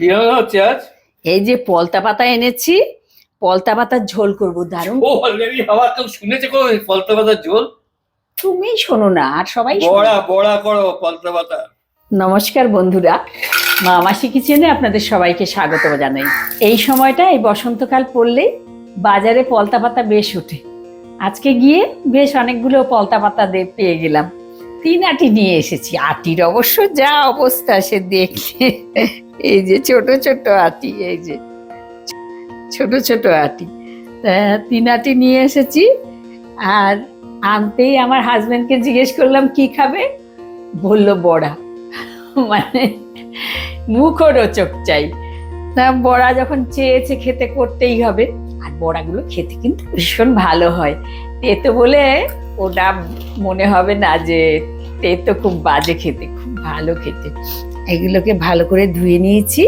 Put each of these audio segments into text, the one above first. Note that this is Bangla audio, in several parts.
কি রান্না হচ্ছে আজ? এই যে পলতা পাতা এনেছি পলতা পাতার ঝোল করব দারুণ। ও অলরেডি আমার কেউ শুনেছে কো পলতা পাতার ঝোল? তুমি শোনো না আর সবাই বড়া বড়া করো পলতা পাতা। নমস্কার বন্ধুরা মা মাসি কিচেনে আপনাদের সবাইকে স্বাগত জানাই। এই সময়টা এই বসন্তকাল পড়লেই বাজারে পলতা পাতা বেশ ওঠে। আজকে গিয়ে বেশ অনেকগুলো পলতা পাতা পেয়ে গেলাম। তিন আটি নিয়ে এসেছি আটির অবশ্য যা অবস্থা সে দেখলে এই যে ছোট ছোট আটি, এই যে ছোট ছোট আটি। তিন আটি নিয়ে এসেছি আর আনতেই আমার হাজবেন্ডকে জিজ্ঞেস করলাম, কি খাবে? বলল, বড়া। মানে মুখরোচক চাই। তা বড়া যখন চেয়েছে খেতে করতেই হবে, আর বড়াগুলো খেতে কিন্তু ভীষণ ভালো হয়। তেতো বলে ওটা মনে হবে না যে তেতো খুব বাজে খেতে, খুব ভালো খেতে। এগুলোকে ভালো করে ধুয়ে নিয়েছি।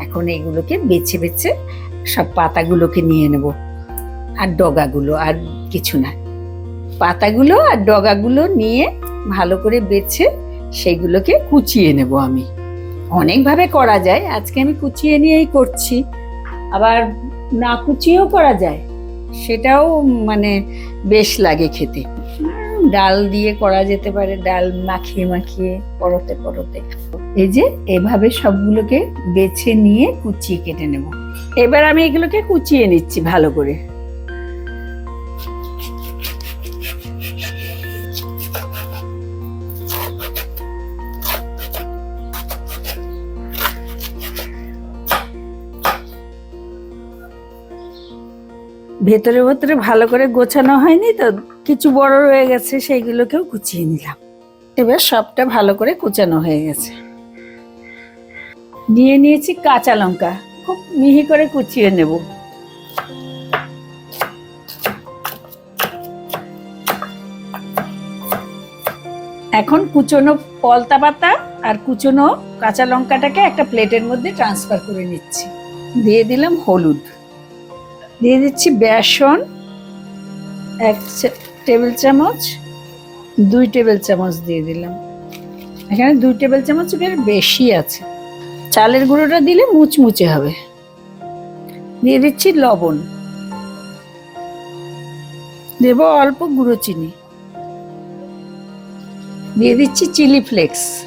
এখন এগুলোকে বেছে বেছে সব পাতাগুলোকে নিয়ে নেব। আর ডগাগুলো আর কিছু না। পাতাগুলো আর ডগাগুলো নিয়ে ভালো করে বেছে সেগুলোকে কুচিয়ে নেব আমি। অনেকভাবে করা যায়। আজকে আমি কুচিয়ে নিয়েই করছি। আবার না কুচিয়েও করা যায়। সেটাও মানে বেশ লাগে খেতে। ডাল দিয়ে করা যেতে পারে, ডাল মাখিয়ে মাখিয়ে, পরতে পরতে। এই যে, এভাবে সবগুলোকে বেছে নিয়ে কুচিয়ে কেটে নেব। এবার আমি এগুলোকে কুচিয়ে নিচ্ছি ভালো করে। ভেতরে ভেতরে ভালো করে গোছানো হয়নি তো? কিছু বড় রয়ে গেছে, সেইগুলোকেও কুচিয়ে নিলাম। এবার সবটা ভালো করে কুচানো হয়ে গেছে। নিয়ে নিয়েছি কাঁচা লঙ্কা, খুব মিহি করে কুচিয়ে নেব। এখন কুচনো পলতা পাতা আর কুচনো কাঁচা লঙ্কাটাকে একটা প্লেটের মধ্যে ট্রান্সফার করে নিচ্ছি। দিয়ে দিলাম হলুদ। দিয়ে দিচ্ছি বেসন, এক টেবিল চামচ, দুই টেবিল চামচ দিয়ে দিলাম। এখানে দুই টেবিল চামচের বেশি আছে। চালের গুঁড়োটা দিলে মুচমুচে হবে। দিয়ে দিচ্ছি লবণ। দেব অল্প গুঁড়ো চিনি। দিয়ে দিচ্ছি চিলি ফ্লেক্স।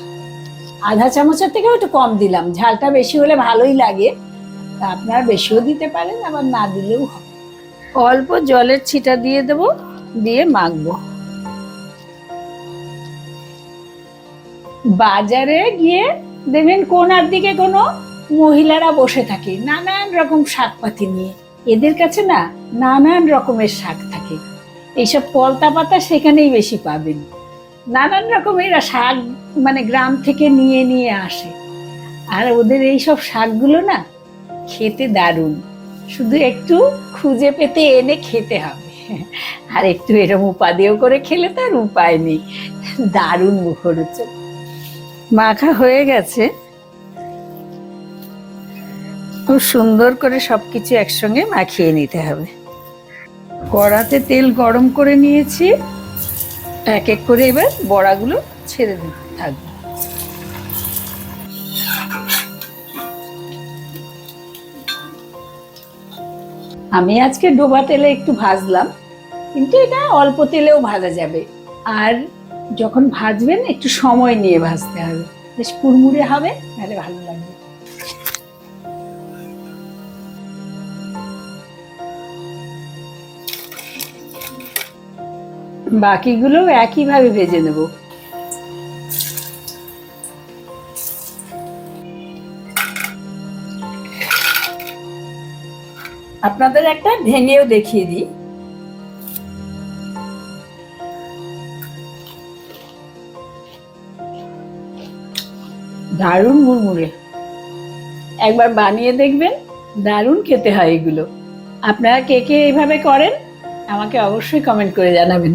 আধা চামচের থেকেও একটু কম দিলাম। ঝালটা বেশি হলে ভালোই লাগে। আপনারা বেশিও দিতে পারেন, আবার না দিলেও হবে। অল্প জলের ছিটা দিয়ে দেব। দিয়ে মাখবো। বাজারে গিয়ে দেখবেন কোনার দিকে কোনো মহিলারা বসে থাকে, নানান রকম শাকপাতি নিয়ে। এদের কাছে না নানান রকমের শাক থাকে। এইসব পলতা পাতা সেখানেই বেশি পাবেন। নানান রকমের শাক মানে গ্রাম থেকে নিয়ে নিয়ে আসে। আর ওদের এইসব শাকগুলো না খেতে দারুণ। শুধু একটু খুঁজে পেতে এনে খেতে হবে। আর একটু এরম উপাদেয় করে খেলে তো আর উপায় নেই। দারুণ মুখরোচক। মাখা হয়ে গেছে। খুব সুন্দর করে সব কিছু একসঙ্গে মাখিয়ে নিতে হবে। কড়াতে তেল গরম করে নিয়েছি। এক এক করে এবার বড়াগুলো ছেড়ে দিতে থাকবে। আমি আজকে ডোবা তেলে একটু ভাজলাম, কিন্তু এটা অল্প তেলেও ভাজা যাবে। আর যখন ভাজবেন, একটু সময় নিয়ে ভাজতে হবে। বেশ কুড়মুড়ে হবে, তাহলে ভালো লাগবে। বাকিগুলো একইভাবে ভেজে নেব। আপনাদের একটা ভেঙেও দেখিয়ে দিই। দারুণ মুড়মুড়ে। একবার বানিয়ে দেখবেন, দারুণ খেতে হয় এগুলো। আপনারা কে কে এইভাবে করেন, আমাকে অবশ্যই কমেন্ট করে জানাবেন।